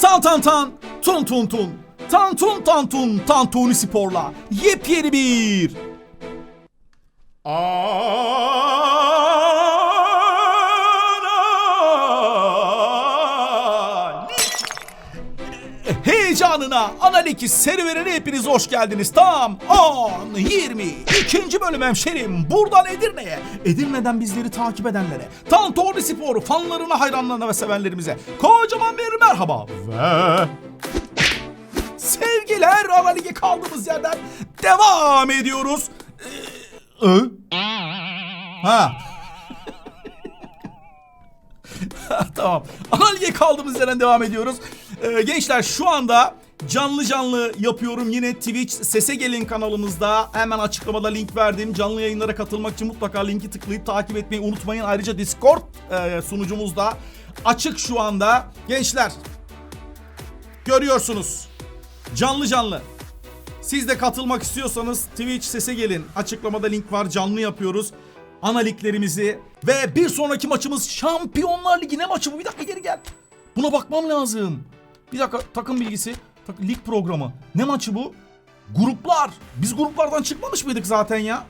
Tan tan tan, tun tun tun. Tan tun tan tun, Tantuni Spor'la yepyeni bir... Ana Analeki serüvenine hepiniz hoş geldiniz. Tam 10, 20, ikinci bölüm hemşerim. Buradan Edirne'ye, Edirne'den bizleri takip edenlere, Tantorni Sporu fanlarına, hayranlarına ve sevenlerimize kocaman bir merhaba ve sevgiler Analeki kaldığımız yerden devam ediyoruz. Ee, ö? Ha. tamam. Analige kaldığımız yerden devam ediyoruz. Ee, gençler şu anda canlı canlı yapıyorum yine Twitch Sese Gelin kanalımızda. Hemen açıklamada link verdim. Canlı yayınlara katılmak için mutlaka linki tıklayıp takip etmeyi unutmayın. Ayrıca Discord e, sunucumuz da açık şu anda. Gençler görüyorsunuz. Canlı canlı. Siz de katılmak istiyorsanız Twitch sese gelin. Açıklamada link var. Canlı yapıyoruz. Ana liglerimizi ve bir sonraki maçımız Şampiyonlar Ligi ne maçı bu? Bir dakika geri gel. Buna bakmam lazım. Bir dakika takım bilgisi. Lig programı. Ne maçı bu? Gruplar. Biz gruplardan çıkmamış mıydık zaten ya?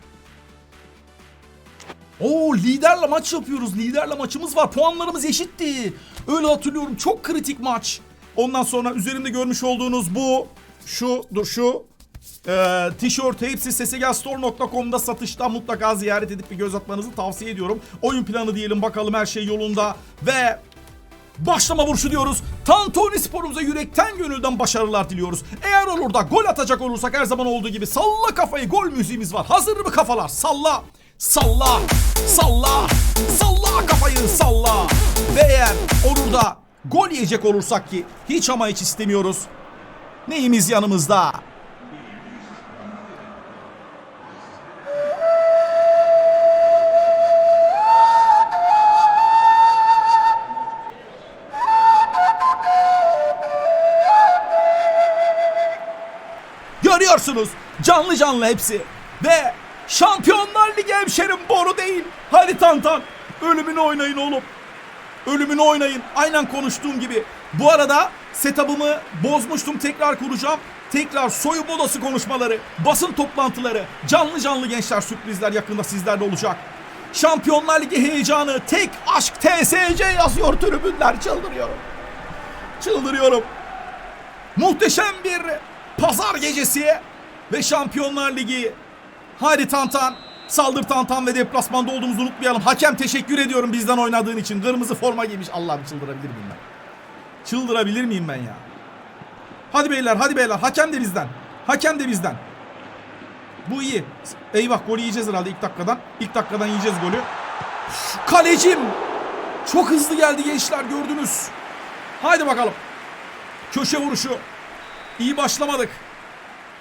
Oo liderle maç yapıyoruz. Liderle maçımız var. Puanlarımız eşitti. Öyle hatırlıyorum. Çok kritik maç. Ondan sonra üzerimde görmüş olduğunuz bu şu dur şu e, tişört hepsi sesegelsstore.com'da satışta mutlaka ziyaret edip bir göz atmanızı tavsiye ediyorum. Oyun planı diyelim bakalım her şey yolunda ve Başlama vuruşu diyoruz. Tantuni sporumuza yürekten gönülden başarılar diliyoruz. Eğer olur da gol atacak olursak her zaman olduğu gibi salla kafayı gol müziğimiz var. Hazır mı kafalar? Salla. Salla. Salla. Salla kafayı salla. Ve eğer olur da gol yiyecek olursak ki hiç ama hiç istemiyoruz. Neyimiz yanımızda? Görüyorsunuz canlı canlı hepsi. Ve Şampiyonlar Ligi hemşerim boru değil. Hadi Tantan ölümünü oynayın oğlum. Ölümünü oynayın. Aynen konuştuğum gibi. Bu arada setup'ımı bozmuştum. Tekrar kuracağım. Tekrar soyunma odası konuşmaları, basın toplantıları, canlı canlı gençler sürprizler yakında sizlerle olacak. Şampiyonlar Ligi heyecanı, tek aşk TSC yazıyor tribünler. Çıldırıyorum. Çıldırıyorum. Muhteşem bir pazar gecesi ve Şampiyonlar Ligi. Hadi Tantan. Saldır Tantan ve deplasmanda olduğumuzu unutmayalım. Hakem teşekkür ediyorum bizden oynadığın için. Kırmızı forma giymiş. Allah'ım çıldırabilir miyim ben? Çıldırabilir miyim ben ya? Hadi beyler hadi beyler. Hakem de bizden. Hakem de bizden. Bu iyi. Eyvah golü yiyeceğiz herhalde ilk dakikadan. İlk dakikadan yiyeceğiz golü. Kalecim. Çok hızlı geldi gençler gördünüz. Haydi bakalım. Köşe vuruşu. İyi başlamadık.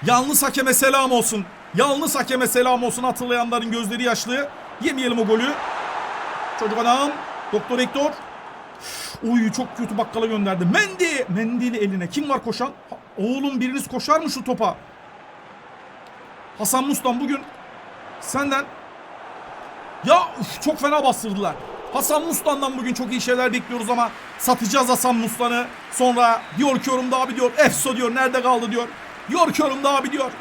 Yalnız hakeme selam olsun. Yalnız hakeme selam olsun. Hatırlayanların gözleri yaşlı. Yemeyelim o golü. Çocuk adam. Doktor Hector. Uy çok kötü bakkala gönderdi. Mendy. Mendy'li eline. Kim var koşan? Oğlum biriniz koşar mı şu topa? Hasan Mustan bugün senden ya üf, çok fena bastırdılar. Hasan Muslan'dan bugün çok iyi şeyler bekliyoruz ama satacağız Hasan Muslan'ı. Sonra diyor ki yorumda abi diyor. Efso diyor nerede kaldı diyor. Diyor ki yorumda abi diyor.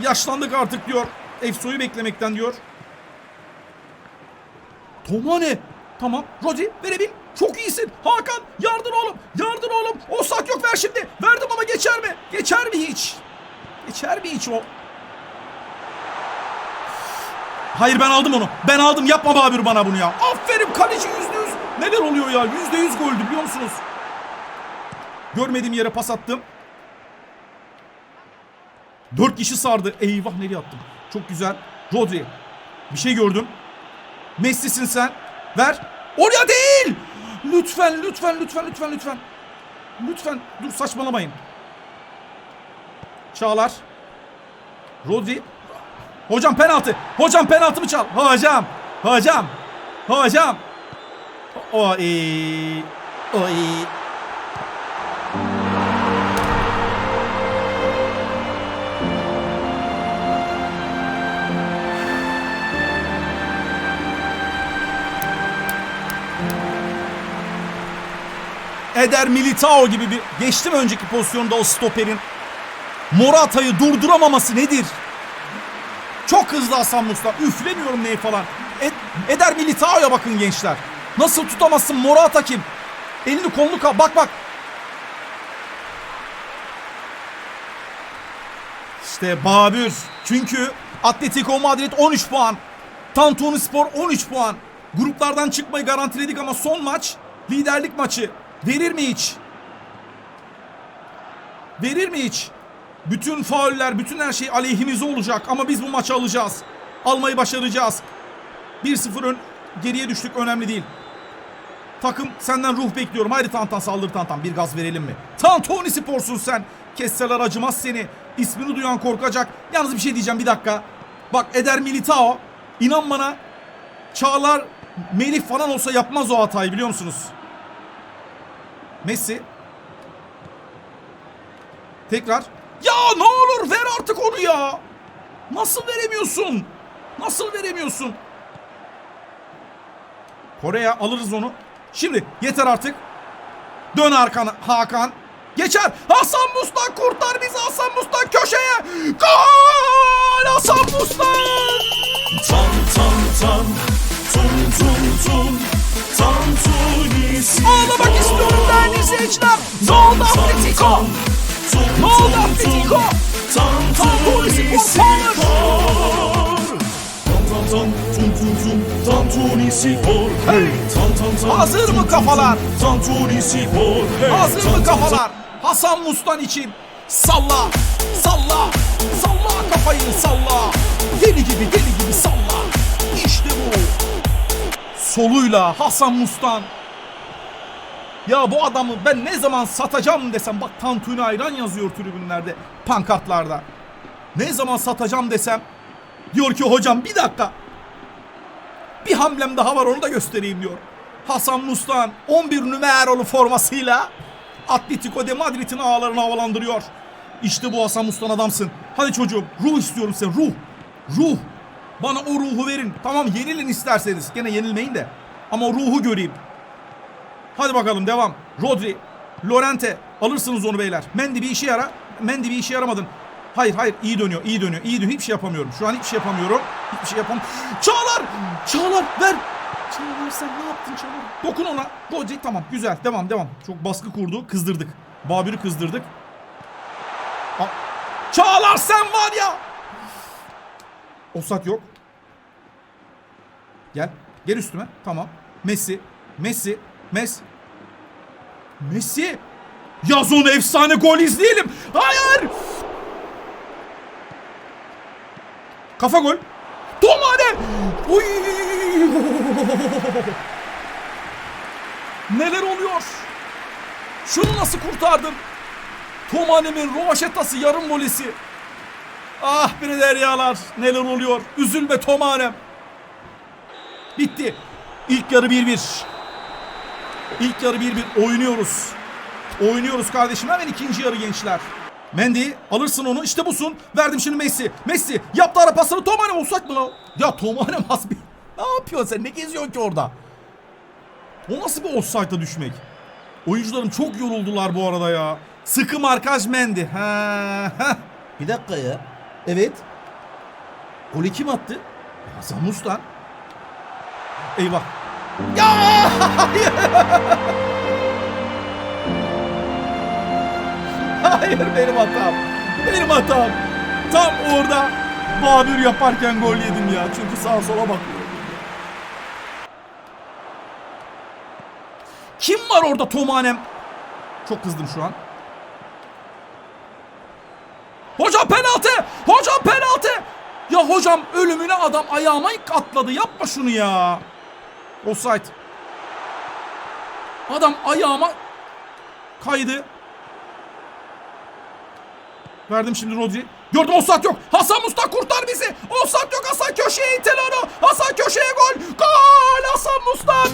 Yaşlandık artık diyor. Efso'yu beklemekten diyor. Tomane. Tamam. Rodri verebil. Çok iyisin. Hakan yardır oğlum. Yardır oğlum. Osak yok ver şimdi. Verdim ama geçer mi? Geçer mi hiç? Geçer mi hiç o? Hayır ben aldım onu. Ben aldım. Yapma Babür bana bunu ya. Aferin kaleci yüzde yüz. Neler oluyor ya? Yüzde yüz goldü biliyor musunuz? Görmediğim yere pas attım. Dört kişi sardı. Eyvah nereye attım? Çok güzel. Rodri. Bir şey gördüm. Messi'sin sen. Ver. Oraya değil. Lütfen, lütfen, lütfen, lütfen, lütfen. Lütfen. Dur saçmalamayın. Çağlar. Rodri. Hocam penaltı. Hocam penaltı mı çal? Hocam. Hocam. Hocam. Oy. Oy. Eder Militao gibi bir geçtim önceki pozisyonda o stoperin Morata'yı durduramaması nedir? Çok hızlı Hasan Mustafa. Üflemiyorum neyi falan. Ed- Eder Militao'ya bakın gençler. Nasıl tutamazsın Morata kim? Elini kolunu ka- bak bak. İşte Babür. Çünkü Atletico Madrid 13 puan. Tantuni Spor 13 puan. Gruplardan çıkmayı garantiledik ama son maç liderlik maçı. Verir mi hiç? Verir mi hiç? Bütün fauller, bütün her şey aleyhimize olacak ama biz bu maçı alacağız. Almayı başaracağız. 1-0 ön, geriye düştük önemli değil. Takım senden ruh bekliyorum. Haydi Tantan saldır Tantan. Bir gaz verelim mi? Tantoni sporsun sen. Kesseler acımaz seni. İsmini duyan korkacak. Yalnız bir şey diyeceğim bir dakika. Bak Eder Militao. inan bana Çağlar Melih falan olsa yapmaz o hatayı biliyor musunuz? Messi. Tekrar. Ya ne olur ver artık onu ya. Nasıl veremiyorsun? Nasıl veremiyorsun? Kore'ye alırız onu. Şimdi yeter artık. Dön arkana Hakan. Geçer. Hasan Mustan kurtar bizi Hasan Mustan köşeye. Gol Hasan Mustan. Tan tan tan Tun tun tun Tantunisi Ağlamak istiyorum değerli izleyiciler. Ne oldu Atletico? Hazır mı kafalar? Hazır mı kafalar? Hasan Mustan için salla, salla, salla kafayı salla. Deli gibi deli gibi salla. İşte bu. Soluyla Hasan Mustan. Ya bu adamı ben ne zaman satacağım desem bak Tantuni ayran yazıyor tribünlerde, pankartlarda. Ne zaman satacağım desem diyor ki hocam bir dakika. Bir hamlem daha var onu da göstereyim diyor. Hasan Mustan 11 numaralı formasıyla Atletico de Madrid'in ağlarını havalandırıyor. İşte bu Hasan Mustan adamsın. Hadi çocuğum ruh istiyorum sen ruh. Ruh. Bana o ruhu verin. Tamam yenilin isterseniz. Gene yenilmeyin de. Ama o ruhu göreyim. Hadi bakalım devam. Rodri. Lorente. Alırsınız onu beyler. Mendy bir işe yara. Mendy bir işe yaramadın. Hayır hayır iyi dönüyor iyi dönüyor iyi dönüyor. Hiçbir şey yapamıyorum. Şu an hiçbir şey yapamıyorum. Hiçbir şey yapamam. Çağlar! Çağlar ver! Çağlar sen ne yaptın Çağlar? Dokun ona. Rodri tamam güzel devam devam. Çok baskı kurdu. Kızdırdık. Babür'ü kızdırdık. A- Çağlar sen var ya! Offside yok. Gel. Gel üstüme. Tamam. Messi. Messi. Messi. Messi. Yaz onu efsane gol izleyelim. Hayır. Kafa gol. Tomane. Uy. Neler oluyor? Şunu nasıl kurtardın? Tomane'min rovaşetası yarım volesi. Ah bir deryalar neler oluyor. Üzülme Tomanem. Bitti. İlk yarı 1-1. İlk yarı 1-1 oynuyoruz. Oynuyoruz kardeşim. Hemen ikinci yarı gençler. Mendy alırsın onu. İşte busun. Verdim şimdi Messi. Messi yaptı ara pasını. Tomane olsak mı lan? Ya Tomane has bir... Ne yapıyorsun sen? Ne geziyorsun ki orada? O nasıl bir offside'a düşmek? Oyuncularım çok yoruldular bu arada ya. Sıkı markaj Mendy. Ha, ha. Bir dakika ya. Evet. Golü kim attı? Hasan Mustan. Eyvah. Ya! Hayır. Benim hatam. Benim hatam. Tam orada Babür yaparken gol yedim ya. Çünkü sağa sola bakıyorum. Kim var orada Tomanem? Çok kızdım şu an. Hocam penaltı! Hocam penaltı! Ya hocam ölümüne adam ayağıma atladı. Yapma şunu ya. Offside. Adam ayağıma kaydı. Verdim şimdi Rodri. Gördüm offside yok. Hasan Musta kurtar bizi. Offside yok. Hasan köşeye itel onu. Hasan köşeye gol. Gol Hasan Musta.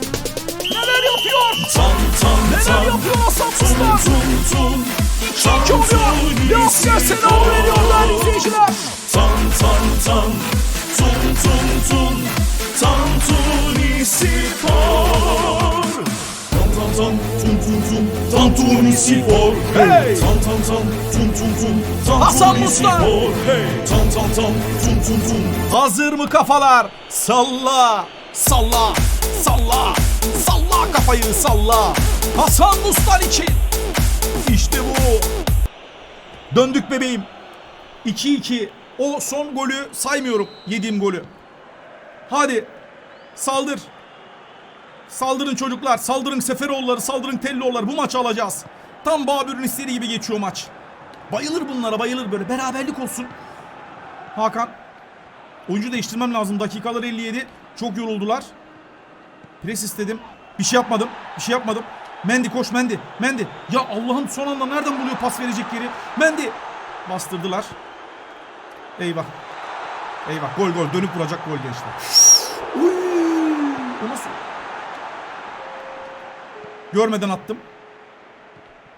Neler yapıyor? Tan tan Neler yapıyor Hasan Musta? tun İki oluyor. Bir asker selamı veriyorlar izleyiciler. Tan tan tan Tun tun Tantuni spor Hey! Tan tan tan tun tun Hasan Tantuni Musta! spor Hey Tan tan tan Tun tun tun Hazır mı kafalar? Salla, salla, salla, salla kafayı salla. Hasan Mustan için. İşte bu. Döndük bebeğim. 2-2. O son golü saymıyorum. Yediğim golü. Hadi. Saldır. Saldırın çocuklar. Saldırın Seferoğulları. Saldırın Tellioğulları. Bu maçı alacağız. Tam Babür'ün istediği gibi geçiyor maç. Bayılır bunlara bayılır böyle. Beraberlik olsun. Hakan. Oyuncu değiştirmem lazım. Dakikalar 57. Çok yoruldular. Pres istedim. Bir şey yapmadım. Bir şey yapmadım. Mendi koş Mendi. Mendi. Ya Allah'ım son anda nereden buluyor pas verecek yeri? Mendi. Bastırdılar. Eyvah. Eyvah. Gol gol. Dönüp vuracak gol gençler. Uy! O nasıl? Görmeden attım.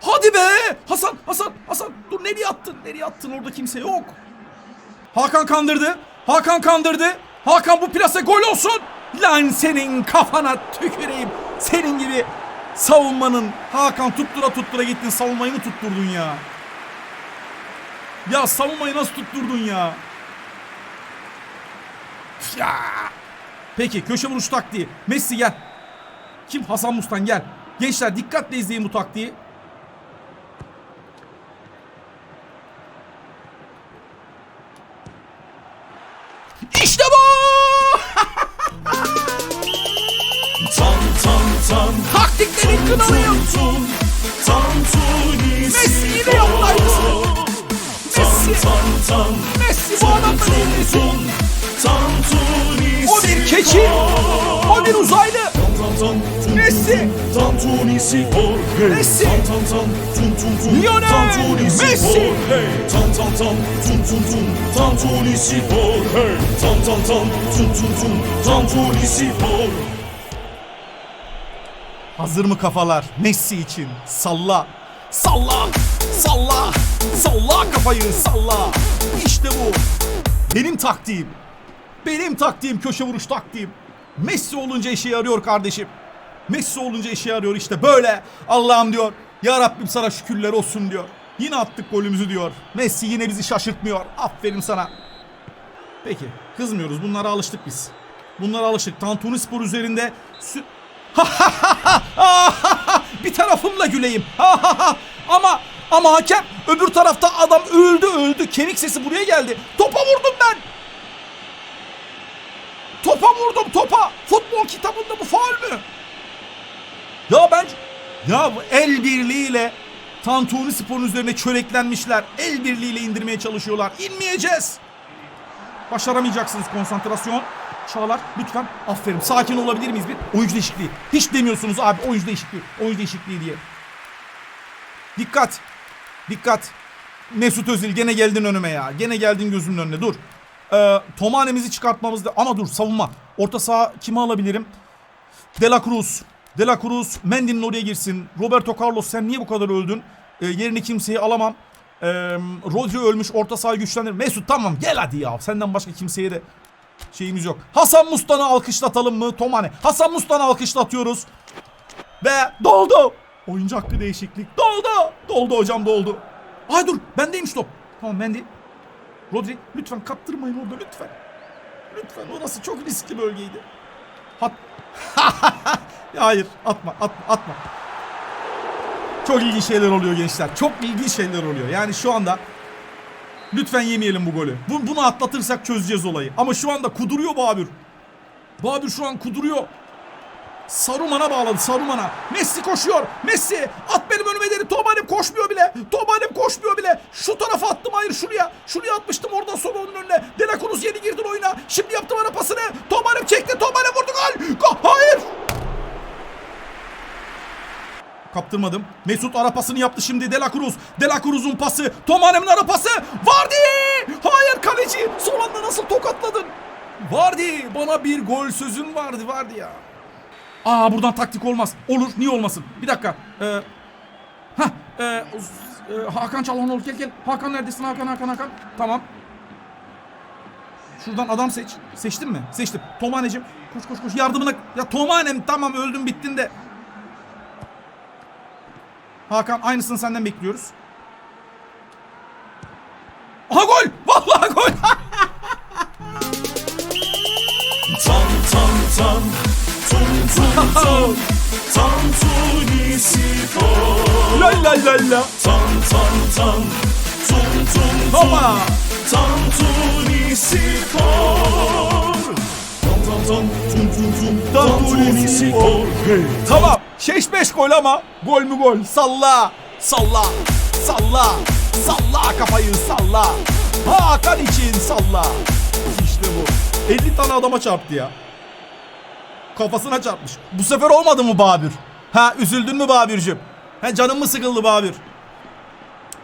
Hadi be! Hasan, Hasan, Hasan. Dur nereye attın? Nereye attın? Orada kimse yok. Hakan kandırdı. Hakan kandırdı. Hakan bu plase gol olsun. Lan senin kafana tüküreyim. Senin gibi savunmanın Hakan tuttura tuttura gittin savunmayı mı tutturdun ya? Ya savunmayı nasıl tutturdun ya? Ya. Peki köşe vuruş taktiği. Messi gel. Kim? Hasan Mustan gel. Gençler dikkatle izleyin bu taktiği. İşte bu! Tan tan tan Taktiklerin kralıyım. Tun Tantuni Messi yine yaptı aynısını. Messi. Tan tan Messi bu adamla. Tun Tantuni O bir keçi. O bir uzaylı. Messi. Tantuni spor Hey Messi. Tan tan tan Tun tun tun Lionel Tantuni Messi. spor Hey Tan tan tan Tun tun tun Tantuni spor Hey Tan tan tan Tun tun tun Tantuni spor Hazır mı kafalar? Messi için. Salla. Salla. Salla. Salla kafayı salla. İşte bu. Benim taktiğim. Benim taktiğim köşe vuruş taktiğim. Messi olunca işe yarıyor kardeşim. Messi olunca işe yarıyor işte böyle. Allah'ım diyor. Ya Rabbim sana şükürler olsun diyor. Yine attık golümüzü diyor. Messi yine bizi şaşırtmıyor. Aferin sana. Peki kızmıyoruz. Bunlara alıştık biz. Bunlara alıştık. Tantuni Spor üzerinde sü- bir tarafımla güleyim. ama ama hakem öbür tarafta adam öldü öldü. Kemik sesi buraya geldi. Topa vurdum ben. Topa vurdum topa. Futbol kitabında bu faul mü? Ya ben ya el birliğiyle Tantuni Spor'un üzerine çöreklenmişler. El birliğiyle indirmeye çalışıyorlar. İnmeyeceğiz. Başaramayacaksınız konsantrasyon. Çağlar lütfen aferin. Sakin olabilir miyiz bir? Oyuncu değişikliği. Hiç demiyorsunuz abi oyuncu değişikliği. Oyuncu değişikliği diye. Dikkat. Dikkat. Mesut Özil gene geldin önüme ya. Gene geldin gözümün önüne. Dur. Ee, Tomane'mizi çıkartmamız da... Ama dur savunma. Orta saha kimi alabilirim? De La Cruz. De La Cruz Mendy'nin oraya girsin. Roberto Carlos sen niye bu kadar öldün? Ee, yerini kimseyi alamam. Ee, Rodri ölmüş orta sahayı güçlendir. Mesut tamam gel hadi ya. Senden başka kimseye de şeyimiz yok. Hasan Mustan'ı alkışlatalım mı? Tomane. Hasan Mustan'ı alkışlatıyoruz. Ve doldu. Oyuncu hakkı değişiklik. Doldu. Doldu hocam doldu. Ay dur bendeymiş top. Tamam Mendy. Rodri lütfen kaptırmayın orada lütfen. Lütfen orası çok riskli bölgeydi. Hat Hayır atma atma atma. Çok ilginç şeyler oluyor gençler. Çok ilginç şeyler oluyor. Yani şu anda lütfen yemeyelim bu golü. Bu- bunu atlatırsak çözeceğiz olayı. Ama şu anda kuduruyor Babür. Babür şu an kuduruyor. Saruman'a bağladı Saruman'a. Messi koşuyor. Messi at benim önüme dedi. Tomanem koşmuyor bile. Tomanem koşmuyor bile. Şu tarafa attım hayır şuraya. Şuraya atmıştım oradan sonra onun önüne. De La Cruz yeni girdin oyuna. Şimdi yaptı bana pasını. Tomanem çekti. Tomanem vurdu gol. Gol. Hayır. Kaptırmadım. Mesut ara pasını yaptı şimdi De La Cruz. De La Cruz'un pası. Tomanem'in ara pası. Vardy! Hayır kaleci. Son anda nasıl tokatladın? Vardy bana bir gol sözün vardı vardı ya. Aa buradan taktik olmaz. Olur niye olmasın? Bir dakika. Ee, heh, e, e, Hakan Çalhanoğlu gel gel. Hakan neredesin Hakan Hakan Hakan. Tamam. Şuradan adam seç. Seçtin mi? Seçtim. Tomaneciğim koş koş koş yardımına. Ya Tomanem tamam öldüm bittin de. Hakan aynısını senden bekliyoruz. Aha gol! Vallahi gol! Tam tam tam Tum tum tam Tantuni Spor la la la la. Tam tam tam Tum tum tum Hoppa! Tantuni Spor Tam tam tam Tum tum tum Tantuni Spor Hey Tamam. Şeş beş gol ama gol mü gol? Salla. Salla. Salla. Salla kafayı salla. Hakan için salla. İşte bu. 50 tane adama çarptı ya. Kafasına çarpmış. Bu sefer olmadı mı Babür? Ha üzüldün mü Babürcüm? Ha canın mı sıkıldı Babür?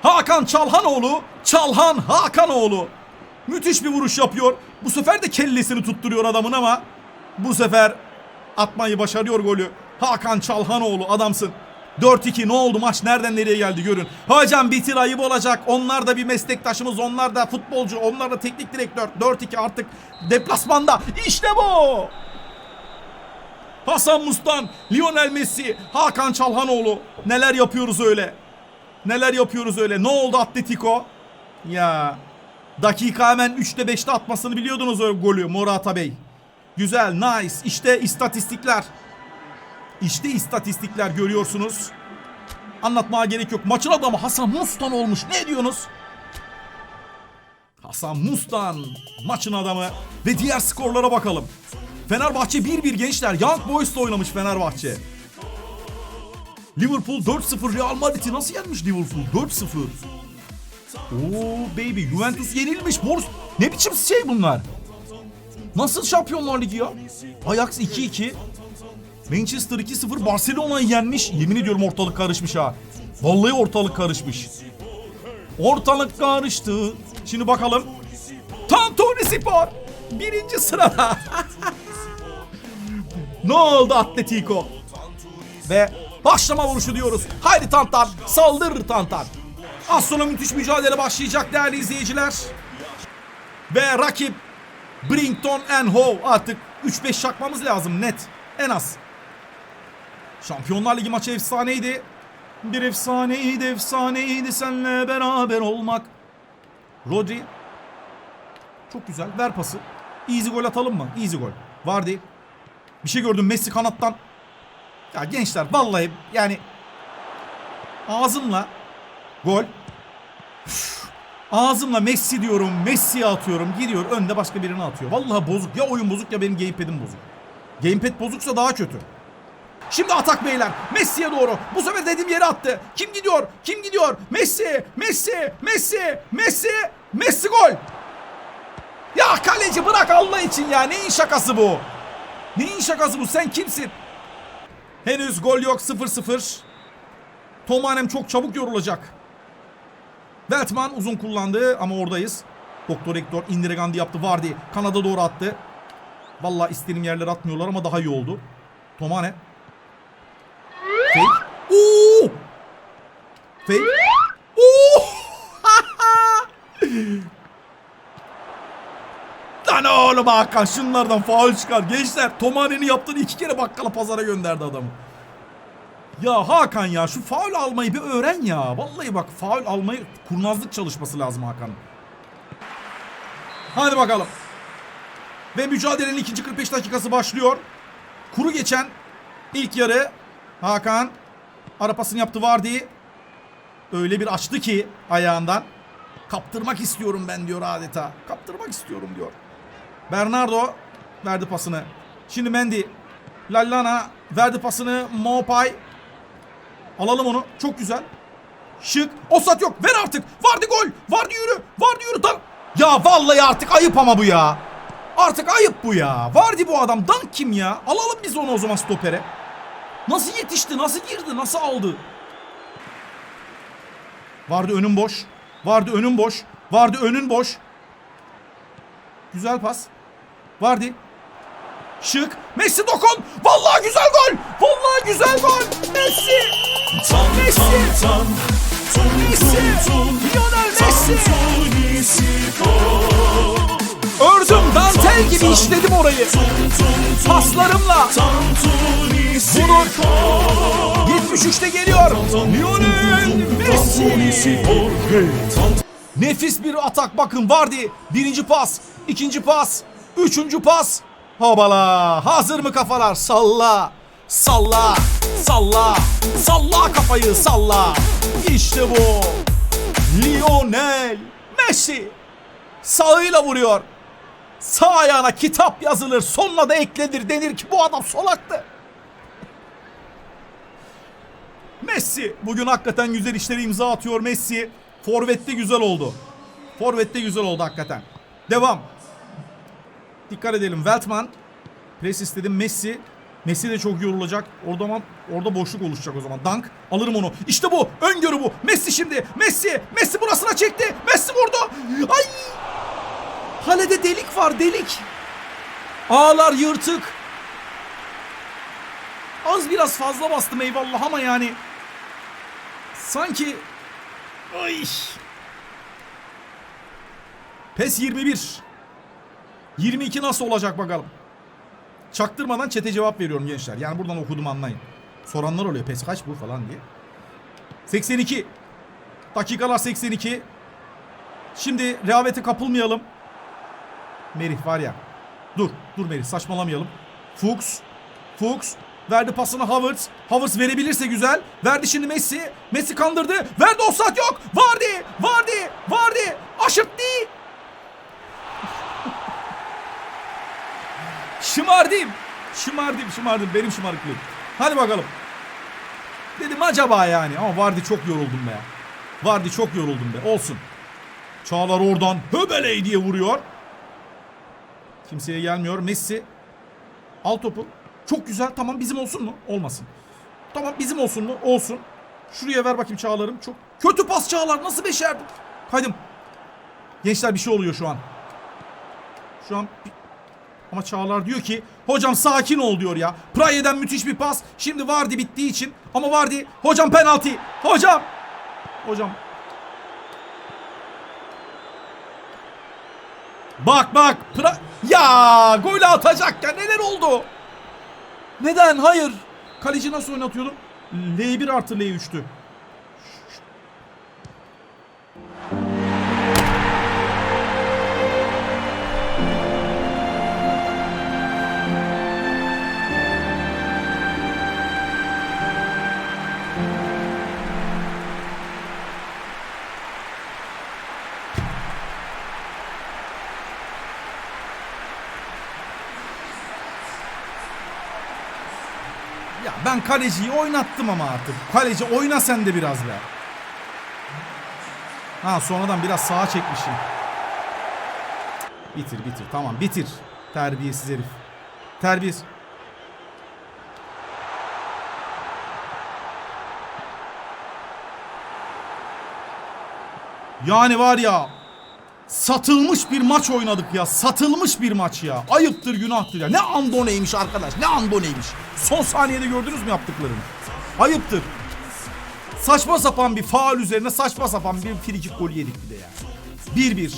Hakan Çalhanoğlu, Çalhan Hakanoğlu. Müthiş bir vuruş yapıyor. Bu sefer de kellesini tutturuyor adamın ama bu sefer atmayı başarıyor golü. Hakan Çalhanoğlu adamsın. 4-2 ne oldu maç nereden nereye geldi görün. Hocam bitir ayıp olacak. Onlar da bir meslektaşımız, onlar da futbolcu, onlar da teknik direktör. 4-2 artık deplasmanda. İşte bu. Hasan Mustan, Lionel Messi, Hakan Çalhanoğlu. Neler yapıyoruz öyle. Neler yapıyoruz öyle. Ne oldu Atletico? Ya dakika hemen 3'te 5'te atmasını biliyordunuz o golü Morata Bey. Güzel, nice. İşte istatistikler. İşte istatistikler görüyorsunuz. Anlatmaya gerek yok. Maçın adamı Hasan Mustan olmuş. Ne diyorsunuz? Hasan Mustan maçın adamı ve diğer skorlara bakalım. Fenerbahçe 1-1 gençler. Young Boys'la oynamış Fenerbahçe. Liverpool 4-0 Real Madrid'i nasıl yenmiş Liverpool? 4-0. Oo baby Juventus yenilmiş. Bors ne biçim şey bunlar? Nasıl Şampiyonlar Ligi ya? Ajax 2-2. Manchester 2-0 Barcelona'yı yenmiş. Yemin ediyorum ortalık karışmış ha. Vallahi ortalık karışmış. Ortalık karıştı. Şimdi bakalım. Tantuni Spor. Birinci sırada. ne oldu Atletico? Ve başlama vuruşu diyoruz. Haydi Tantan. Saldır Tantan. Az sonra müthiş mücadele başlayacak değerli izleyiciler. Ve rakip Brington and Hove artık 3-5 çakmamız lazım net. En az. Şampiyonlar Ligi maçı efsaneydi. Bir efsaneydi, efsaneydi seninle beraber olmak. Rodri. Çok güzel. Ver pası. Easy gol atalım mı? Easy gol. Var değil. Bir şey gördüm Messi kanattan. Ya gençler vallahi yani ağzımla gol. Üf, Ağzımla Messi diyorum. Messi'ye atıyorum. Giriyor önde başka birine atıyor. Vallahi bozuk. Ya oyun bozuk ya benim gamepad'im bozuk. Gamepad bozuksa daha kötü. Şimdi atak beyler. Messi'ye doğru. Bu sefer dediğim yere attı. Kim gidiyor? Kim gidiyor? Messi, Messi, Messi, Messi, Messi gol. Ya kaleci bırak Allah için ya. Neyin şakası bu? Neyin şakası bu? Sen kimsin? Henüz gol yok 0-0. Tomanem çok çabuk yorulacak. Veltman uzun kullandı ama oradayız. Doktor Hector Indiregandı yaptı. Vardy Kanada doğru attı. Vallahi istediğim yerlere atmıyorlar ama daha iyi oldu. Tomane. Fake. Oo! Fake. Oo! Lan oğlum Hakan şunlardan faul çıkar. Gençler Tomane'nin yaptığını iki kere bakkala pazara gönderdi adamı. Ya Hakan ya şu faul almayı bir öğren ya. Vallahi bak faul almayı kurnazlık çalışması lazım Hakan'ın. Hadi bakalım. Ve mücadelenin ikinci 45 dakikası başlıyor. Kuru geçen ilk yarı Hakan arapasını yaptı Vardy. Öyle bir açtı ki ayağından. Kaptırmak istiyorum ben diyor adeta. Kaptırmak istiyorum diyor. Bernardo verdi pasını. Şimdi Mendy. Lallana verdi pasını. Mopay. Alalım onu. Çok güzel. Şık. Osat yok. Ver artık. Vardı gol. Vardı yürü. Vardı yürü. Dan. Ya vallahi artık ayıp ama bu ya. Artık ayıp bu ya. Vardı bu adam. Dan kim ya? Alalım biz onu o zaman stopere. Nasıl yetişti? Nasıl girdi? Nasıl aldı? Vardı önün boş. Vardı önün boş. Vardı önün boş. Güzel pas. Vardı. Şık. Messi dokun. Vallahi güzel gol. Vallahi güzel gol. Messi. Tam Messi. tam tam Tum Messi. tum tum Lionel Messi. Tantuni Spor Ördüm Dante. Tel gibi işledim orayı. Paslarımla. Spor 73'te geliyor. Lionel Messi. Nefis bir atak bakın Vardy. Birinci pas, ikinci pas, üçüncü pas. Hobala. Hazır mı kafalar? Salla. Salla. Salla. Salla kafayı salla. İşte bu. Lionel Messi. Sağıyla vuruyor. Sağ ayağına kitap yazılır. Sonuna da eklenir denir ki bu adam solaktı. Messi bugün hakikaten güzel işleri imza atıyor Messi. Forvet'te güzel oldu. Forvet'te güzel oldu hakikaten. Devam. Dikkat edelim. Veltman. Pres istedim. Messi. Messi de çok yorulacak. Orada ama orada boşluk oluşacak o zaman. Dank. Alırım onu. İşte bu. Öngörü bu. Messi şimdi. Messi. Messi burasına çekti. Messi vurdu. Ay. Halede delik var. Delik. Ağlar yırtık. Az biraz fazla bastım eyvallah ama yani sanki ay PES 21 22 nasıl olacak bakalım. Çaktırmadan çete cevap veriyorum gençler. Yani buradan okudum anlayın. Soranlar oluyor PES kaç bu falan diye. 82 dakikalar 82 Şimdi rehavete kapılmayalım. Merih var ya. Dur, dur Merih saçmalamayalım. Fuchs, Fuchs verdi pasını Havertz. Havertz verebilirse güzel. Verdi şimdi Messi. Messi kandırdı. Verdi offside yok. Vardı, vardı, vardı. Aşırttı. Şımardım. Şımardım, şımardım. Benim şımarıklığım. Hadi bakalım. Dedim acaba yani. Ama Vardy çok yoruldum be. Vardy çok yoruldum be. Olsun. Çağlar oradan höbeley diye vuruyor. Kimseye gelmiyor. Messi. Al topu. Çok güzel. Tamam bizim olsun mu? Olmasın. Tamam bizim olsun mu? Olsun. Şuraya ver bakayım Çağlar'ım. Çok kötü pas Çağlar. Nasıl beşerdim? Kaydım. Gençler bir şey oluyor şu an. Şu an ama Çağlar diyor ki hocam sakin ol diyor ya. Praye'den müthiş bir pas. Şimdi Vardy bittiği için ama Vardy hocam penaltı. Hocam. Hocam. Bak bak. Pra ya gol atacakken neler oldu? Neden? Hayır. Kaleci nasıl oynatıyordum? L1 artı L3'tü. Ben kaleciyi oynattım ama artık. Kaleci oyna sen de biraz be. Ha sonradan biraz sağa çekmişim. Bitir bitir tamam bitir. Terbiyesiz herif. Terbiyesiz. Yani var ya satılmış bir maç oynadık ya. Satılmış bir maç ya. Ayıptır günahtır ya. Ne andoneymiş arkadaş. Ne andoneymiş. Son saniyede gördünüz mü yaptıklarını? Ayıptır. Saçma sapan bir faal üzerine saçma sapan bir frikik golü yedik bir de ya. 1-1.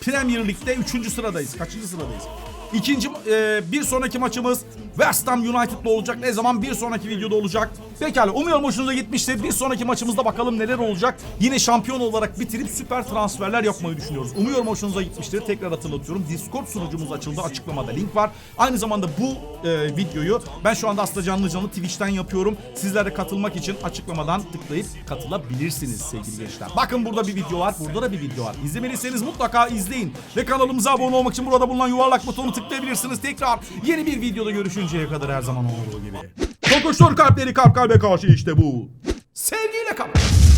Premier Lig'de 3. sıradayız. Kaçıncı sıradayız? İkinci e, bir sonraki maçımız West Ham United'la olacak. Ne zaman? Bir sonraki videoda olacak. Pekala umuyorum hoşunuza gitmiştir. Bir sonraki maçımızda bakalım neler olacak. Yine şampiyon olarak bitirip süper transferler yapmayı düşünüyoruz. Umuyorum hoşunuza gitmiştir. Tekrar hatırlatıyorum. Discord sunucumuz açıldı. Açıklamada link var. Aynı zamanda bu e, videoyu ben şu anda aslında canlı canlı Twitch'ten yapıyorum. Sizler de katılmak için açıklamadan tıklayıp katılabilirsiniz sevgili gençler. Bakın burada bir video var. Burada da bir video var. İzlemediyseniz mutlaka izleyin. Ve kanalımıza abone olmak için burada bulunan yuvarlak butonu tıklayabilirsiniz. Tekrar yeni bir videoda görüşünceye kadar her zaman olduğu gibi. Kokuştur kalpleri kalp kalbe karşı işte bu. Sevgiyle kalın.